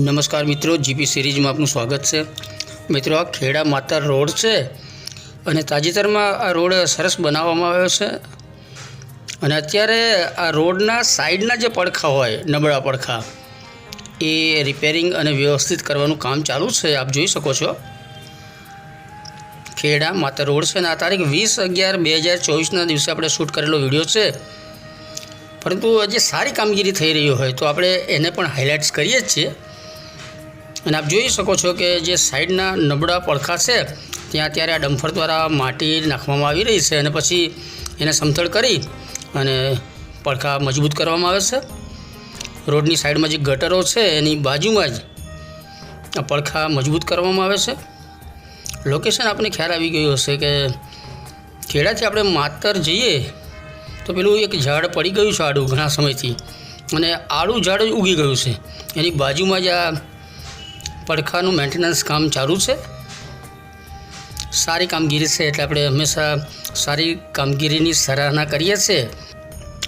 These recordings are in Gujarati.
નમસ્કાર મિત્રો જીપી સિરીઝમાં આપનું સ્વાગત છે. મિત્રો, આ ખેડા માતા રોડ છે અને તાજેતરમાં આ રોડ સરસ બનાવવામાં આવ્યો છે. અને અત્યારે આ રોડના સાઈડના જે પડખા હોય, નબળા પડખા, એ રિપેરિંગ અને વ્યવસ્થિત કરવાનું કામ ચાલુ છે, આપ જોઈ શકો છો. ખેડા માતા રોડ છે અને આ તારીખ વીસ અગિયાર બે હજાર ચોવીસના દિવસે આપણે શૂટ કરેલો વીડિયો છે. પરંતુ જે સારી કામગીરી થઈ રહી હોય તો આપણે એને પણ હાઇલાઇટ્સ કરીએ જ છીએ. અને આપ જોઈ શકો છો કે જે સાઈડના નબળા પડખા છે, ત્યાં અત્યારે આ ડમ્ફર દ્વારા માટી નાખવામાં આવી રહી છે અને પછી એને સમથળ કરી અને પડખા મજબૂત કરવામાં આવે છે. રોડની સાઈડમાં જે ગટરો છે, એની બાજુમાં જ આ પડખા મજબૂત કરવામાં આવે છે. લોકેશન આપણને ખ્યાલ આવી ગયું હશે કે ખેડાથી આપણે માતર જઈએ તો પેલું એક ઝાડ પડી ગયું છે આડું ઘણા સમયથી અને આડું ઝાડ જ ઉગી ગયું છે. એની બાજુમાં જ આ પડખાનું મેન્ટેનન્સ કામ ચાલુ છે. સારી કામગીરી છે એટલે આપણે હંમેશા સારી કામગીરીની સરાહના કરીએ છીએ.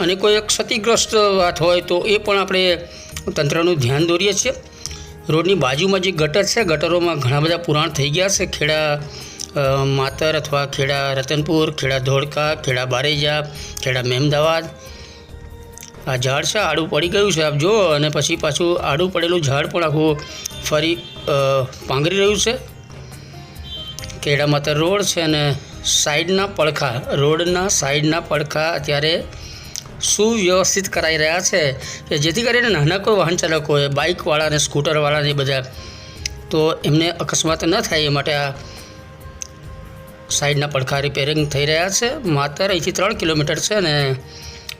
અને કોઈ ક્ષતિગ્રસ્ત વાત હોય તો એ પણ આપણે તંત્રનું ધ્યાન દોરીએ છીએ. રોડની બાજુમાં જે ગટર છે, ગટરોમાં ઘણા બધા પુરાણ થઈ ગયા છે. ખેડા માતર અથવા ખેડા રતનપુર, ખેડા ધોળકા, ખેડા બારેજા, ખેડા મહેમદાવાદ આ ઝાડ છે, આડું પડી ગયું છે, આપ જુઓ, અને પછી પાછું આડું પડેલું ઝાડ પણ આખું ફરી પાંગરી રહ્યું છે. ખેડા તો રોડ છે અને સાઈડના પડખા, રોડના સાઈડના પડખા અત્યારે સુવ્યવસ્થિત કરાઈ રહ્યા છે કે જેથી કરીને નાના કોઈ વાહન ચાલકો હોય બાઇકવાળા અને સ્કૂટરવાળા ને બધા તો એમને અકસ્માત ન થાય એ માટે આ સાઈડના પડખા રિપેરિંગ થઈ રહ્યા છે. માત્ર અહીંથી ત્રણ કિલોમીટર છે અને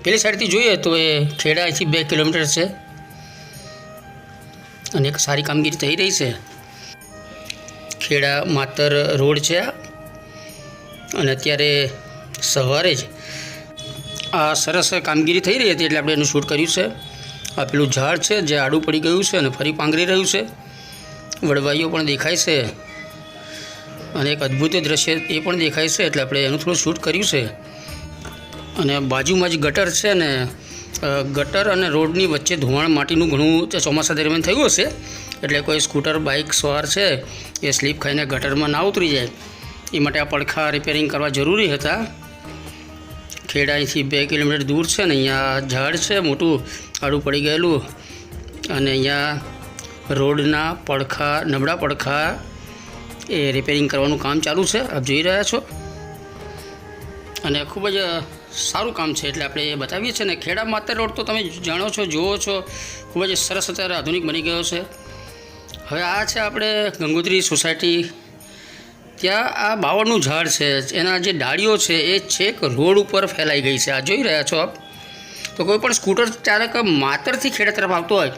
પેલી સાઈડથી જોઈએ તો એ ખેડા અહીંથી બે કિલોમીટર છે. અને એક સારી કામગીરી થઈ રહી છે. ખેડા માતર રોડ છે અને અત્યારે સવારે જ આ સરસ કામગીરી થઈ રહી હતી એટલે આપણે એનું શૂટ કર્યું છે. આ પેલું ઝાડ છે જે આડું પડી ગયું છે અને ફરી પાંગરી રહ્યું છે. વડવાઈઓ પણ દેખાય છે. અને એક અદ્ભુત દ્રશ્ય એ પણ દેખાય છે એટલે આપણે એનું થોડું શૂટ કર્યું છે. અને બાજુમાં જ ગટર છે ને ગટર અને રોડની વચ્ચે ધોવાણ માટીનું ઘણું ચોમાસા દરમિયાન થયું હશે. એટલે કોઈ સ્કૂટર, બાઇક, સવાર છે, એ સ્લીપ ખાઈને ગટરમાં ના ઉતરી જાય. એ માટે આ પડખા રિપેરિંગ કરવા જરૂરી હતા. ખેડા અહીંથી બે કિલોમીટર દૂર છે ને, અહીંયા ઝાડ છે, મોટું આડું પડી ગયેલું. અને અહીંયા રોડના પડખા, નબળા પડખા એ રિપેરિંગ કરવાનું કામ ચાલુ છે. આપ જોઈ રહ્યા છો. અને ખૂબ જ સારું કામ છે એટલે આપણે એ બતાવીએ છીએ. ને ખેડા માતર રોડ તો તમે જાણો છો, જુઓ છો, ખૂબ જ સરસ અત્યારે આધુનિક બની ગયો છે. હવે આ છે આપણે ગંગોત્રી સોસાયટી. ત્યાં આ બાવળનું ઝાડ છે, એના જે ડાળીઓ છે, એ છેક રોડ ઉપર ફેલાઈ ગઈ છે. આ જોઈ રહ્યા છો આપ? તો કોઈ પણ સ્કૂટર ચાલક માતરથી ખેડા તરફ આવતો હોય,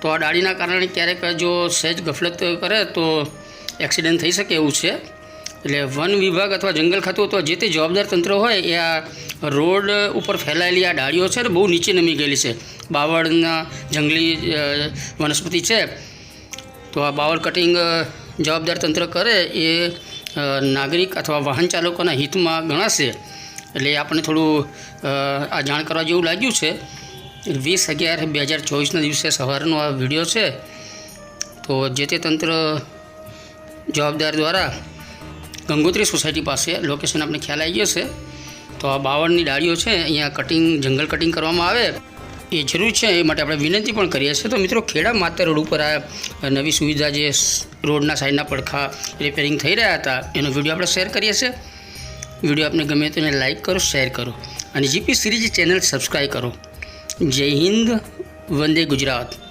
તો આ ડાળીના કારણે ક્યારેક જો સહેજ ગફલત કરે તો એક્સિડન્ટ થઈ શકે એવું છે. એટલે વન વિભાગ અથવા જંગલ ખાતું અથવા જે તે જવાબદાર તંત્ર હોય, એ આ રોડ ઉપર ફેલાયેલી આ ડાળીઓ છે ને બહુ નીચે નમી ગયેલી છે. બાવળના જંગલી વનસ્પતિ છે. તો આ બાવળ કટિંગ જવાબદાર તંત્ર કરે એ નાગરિક અથવા વાહન ચાલકોના હિતમાં ગણાશે. એટલે આપણને થોડું આ જાણ કરવા જેવું લાગ્યું છે. વીસ અગિયાર બે હજાર ચોવીસના દિવસે સવારનો આ વીડિયો છે. તો જે તે તંત્ર જવાબદાર દ્વારા ગંગોત્રી સોસાયટી પાસે. લોકેશન આપણે ખ્યાલ આવી ગયો છે તો આ બાવળની ડાળીઓ છે, અહીંયા કટિંગ જંગલ કટિંગ કરવામાં આવે. એ જરૂર છે, એ માટે આપણે વિનંતી પણ કરીએ છીએ. તો મિત્રો, ખેડા માત્ર રોડ ઉપર આ નવી સુવિધા જે રોડના સાઈડના પડખા રિપેરિંગ થઈ રહ્યા હતા, એનો વીડિયો આપણે શેર કરીએ છીએ. વીડિયો આપને ગમે તો એને લાઈક કરો, શેર કરો. અને જીપી સિરીઝ ચેનલ સબસ્ક્રાઈબ કરો. જય હિન્દ, વંદે ગુજરાત.